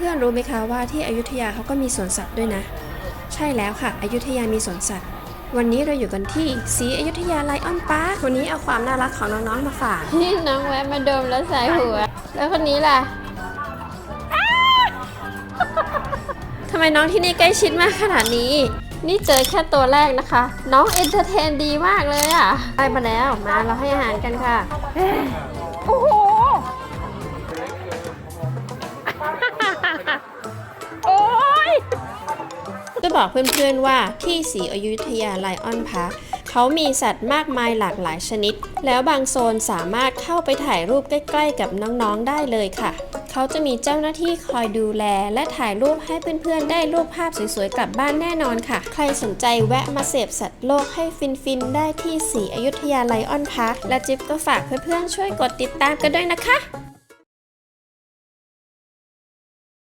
พื่อนๆรู้ไหมคะว่าที่อยุธยาเขาก็มีสวนสัตว์ด้วยนะ ใช่แล้วค่ะ อยุธยามีสวนสัตว์ วันนี้เราอยู่กันที่ศรีอยุธยาไลออนพาร์ควันนี้เอาความน่ารักของน้องๆมาฝากนี่น้องแวะมาดมแล้วใส่หัว แล้วคนนี้ล่ะทำไมน้องที่นี่ใกล้ชิดมากขนาดนี้ นี่เจอแค่ตัวแรกนะคะ น้องเอนเตอร์เทนดีมากเลยอะ ได้มาแล้วมาเราให้อาหารกันค่ะ โอ้โห จะบอกเพื่อนๆว่าที่ศรีอยุธยาไลออนพาร์คเขามีสัตว์มากมายหลากหลายชนิด แล้วบางโซนสามารถเข้าไปถ่ายรูปใกล้ๆกับน้องๆได้เลยค่ะ เขาจะมีเจ้าหน้าที่คอยดูแล และถ่ายรูปให้เพื่อนๆ ได้รูปภาพสวยๆ กลับบ้านแน่นอนค่ะ ใครสนใจแวะมาเสพสัตว์โลกให้ฟินๆ ได้ที่ศรีอยุธยาไลออนพาร์คและจิ๊บก็ฝากเพื่อนๆ ช่วยกดติดตามกันด้วยนะคะ